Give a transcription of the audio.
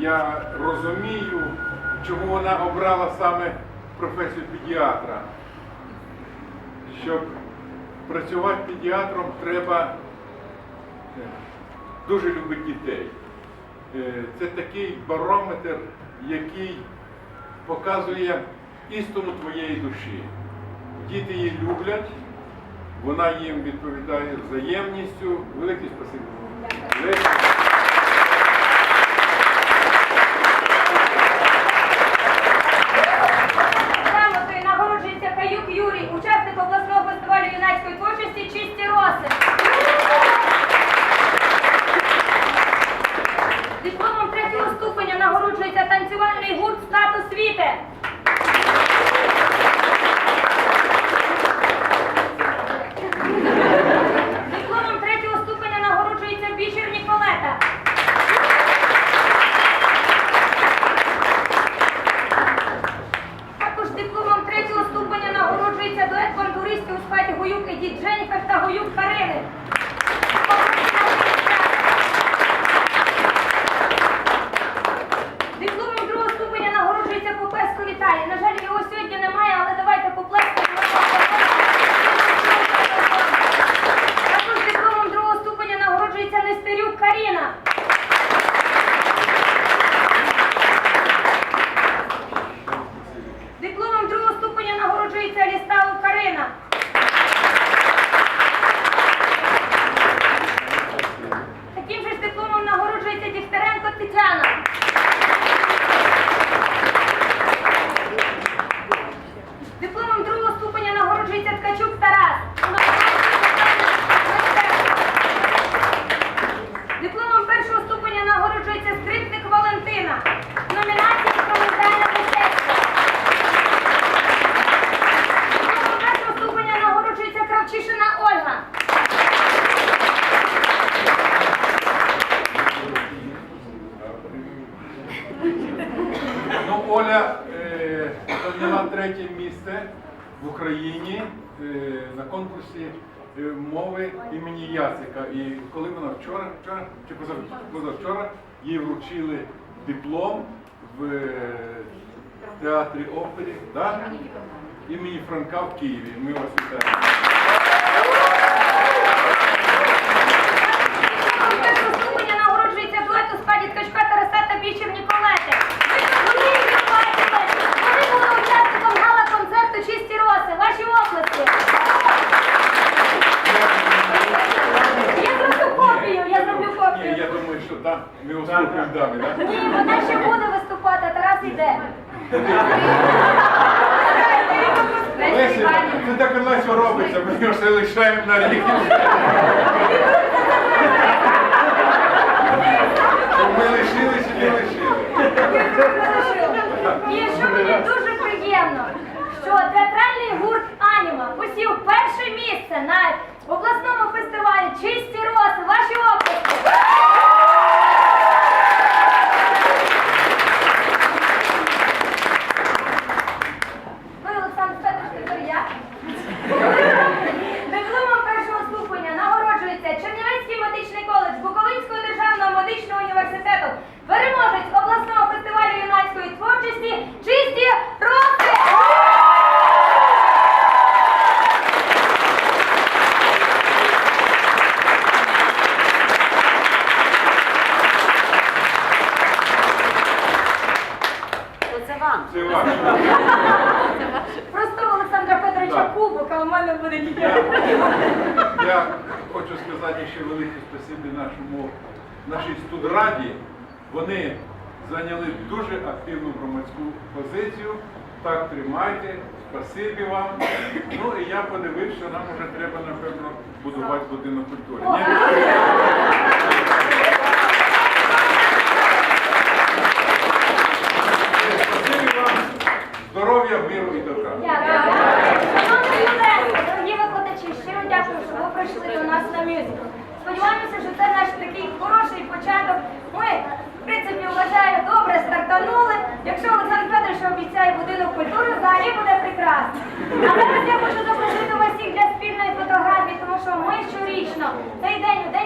я розумію, чому вона обрала саме професію педіатра. Щоб працювати педіатром, треба е, дуже любити дітей. Е, Це такий барометр, який показує істину твоєї душі. Діти її люблять, вона їм відповідає взаємністю. Велике спасибі. Леся. Грамотою нагороджується Каюк Юрій, учасник обласного фестивалю юнацької творчості Чисті роси. Дипломом третього ступеня нагороджується танцювальний гурт «Статус світи». Дипломом третього ступеня нагороджується Бічер Ніколета. Також дипломом третього ступеня нагороджується бандуристів у складі Гоюк Едіт Дженніфер та Гоюк Карини. Дипломом другого ступеня нагороджується Попеско Віталій. На жаль, його сьогодні немає, але давайте поплескаємо. Також дипломом другого ступеня нагороджується Нестерюк Каріна. 这样 Оля е, зайняла третє місце в Україні е, на конкурсі е, мови імені Яцика. І коли вона вчора, вчора чи позав- позавчора їй вручили диплом в театрі опері да? імені Франка в Києві. Ми вас вітаємо. Дипломом першого ступеня нагороджується дует у складі Ткачка Тараса та Бічер Ніколети. Ви їх бачите. Вони були учасником гала-концерту «Чисті роси». Ваші оплески. Я зроблю копію, я зроблю Ні, копію. я думаю, що да, Ні, вона ще буде виступати, а Тарас йде. Леся, це так у нас робиться, ми його все лишаємо на рік. Щоб ми лишились і не лишили. І що мені дуже приємно, що театральний гурт Аніма посів перше місце на обласному фестивалі Чисті роси. Ваші оплески. Ну і Олександр Федорович, тепер я. Дипломом першого ступеня нагороджується Чернівецький медичний коледж Буковинського державного медичного університету, переможець обласного фестивалю юнацької творчості Чисті роси! Це ваше. Просто Олександра Федоровича Так. кубок, а у мене буде тільки. Я, хочу сказати ще велике спасибі нашому, нашій студраді. Вони зайняли дуже активну громадську позицію. Так тримайте, спасибі вам. Ну і я подивився, що нам вже треба, напевно, будувати будинок культури. Ні? Добре. Якщо Олександр Федорович обіцяє будинок культури, взагалі буде прекрасно. А зараз я хочу запросити вас всіх для спільної фотографії, тому що ми щорічно цей день, у день